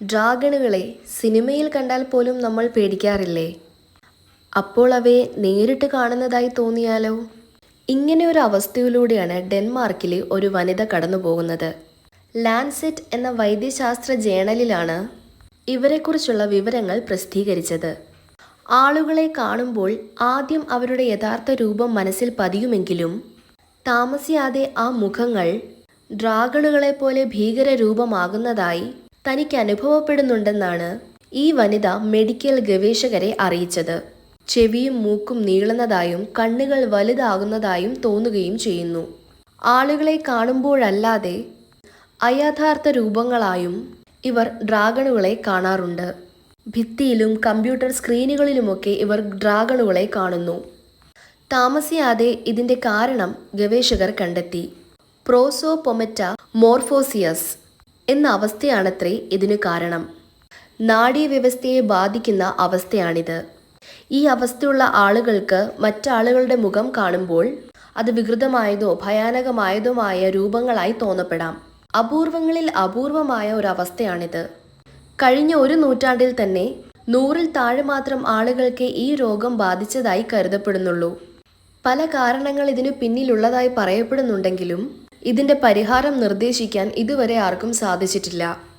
ഡ്രാഗണുകളെ സിനിമയിൽ കണ്ടാൽ പോലും നമ്മൾ പേടിക്കാറില്ലേ? അപ്പോൾ അവയെ നേരിട്ട് കാണുന്നതായി തോന്നിയാലോ? ഇങ്ങനെ ഒരു അവസ്ഥയിലൂടെയാണ് ഡെൻമാർക്കിലെ ഒരു വനിത കടന്നു പോകുന്നത് ലാൻസെറ്റ് എന്ന വൈദ്യശാസ്ത്ര ജേണലിലാണ് ഇവരെക്കുറിച്ചുള്ള വിവരങ്ങൾ പ്രസിദ്ധീകരിച്ചത്. ആളുകളെ കാണുമ്പോൾ ആദ്യം അവരുടെ യഥാർത്ഥ രൂപം മനസ്സിൽ പതിയുമെങ്കിലും താമസിയാതെ ആ മുഖങ്ങൾ ഡ്രാഗണുകളെ പോലെ ഭീകര രൂപമാകുന്നതായി തനിക്ക് അനുഭവപ്പെടുന്നുണ്ടെന്നാണ് ഈ വനിത മെഡിക്കൽ ഗവേഷകരെ അറിയിച്ചത്. ചെവിയും മൂക്കും നീളുന്നതായും കണ്ണുകൾ വലുതാകുന്നതായും തോന്നുകയും ചെയ്യുന്നു. ആളുകളെ കാണുമ്പോഴല്ലാതെ അയാഥാർത്ഥ രൂപങ്ങളായും ഇവർ ഡ്രാഗണുകളെ കാണാറുണ്ട്. ഭിത്തിയിലും കമ്പ്യൂട്ടർ സ്ക്രീനുകളിലുമൊക്കെ ഇവർ ഡ്രാഗണുകളെ കാണുന്നു. താമസിയാതെ ഇതിന്റെ കാരണം ഗവേഷകർ കണ്ടെത്തി. പ്രോസോപൊമറ്റ മോർഫോസിയസ് എന്ന അവസ്ഥയാണത്രേ ഇതിനു കാരണം. നാഡീവ്യവസ്ഥയെ ബാധിക്കുന്ന അവസ്ഥയാണിത്. ഈ അവസ്ഥയുള്ള ആളുകൾക്ക് മറ്റാളുകളുടെ മുഖം കാണുമ്പോൾ അത് വികൃതമായതോ ഭയാനകമായതുമായ രൂപങ്ങളായി തോന്നപ്പെടാം. അപൂർവങ്ങളിൽ അപൂർവമായ ഒരു അവസ്ഥയാണിത് കഴിഞ്ഞ ഒരു നൂറ്റാണ്ടിൽ തന്നെ നൂറിൽ താഴെ മാത്രം ആളുകൾക്ക് ഈ രോഗം ബാധിച്ചതായി കരുതപ്പെടുന്നുള്ളൂ. പല കാരണങ്ങൾ ഇതിനു പിന്നിലുള്ളതായി പറയപ്പെടുന്നുണ്ടെങ്കിലും ഇതിന്റെ പരിഹാരം നിർദ്ദേശിക്കാൻ ഇതുവരെ ആർക്കും സാധിച്ചിട്ടില്ല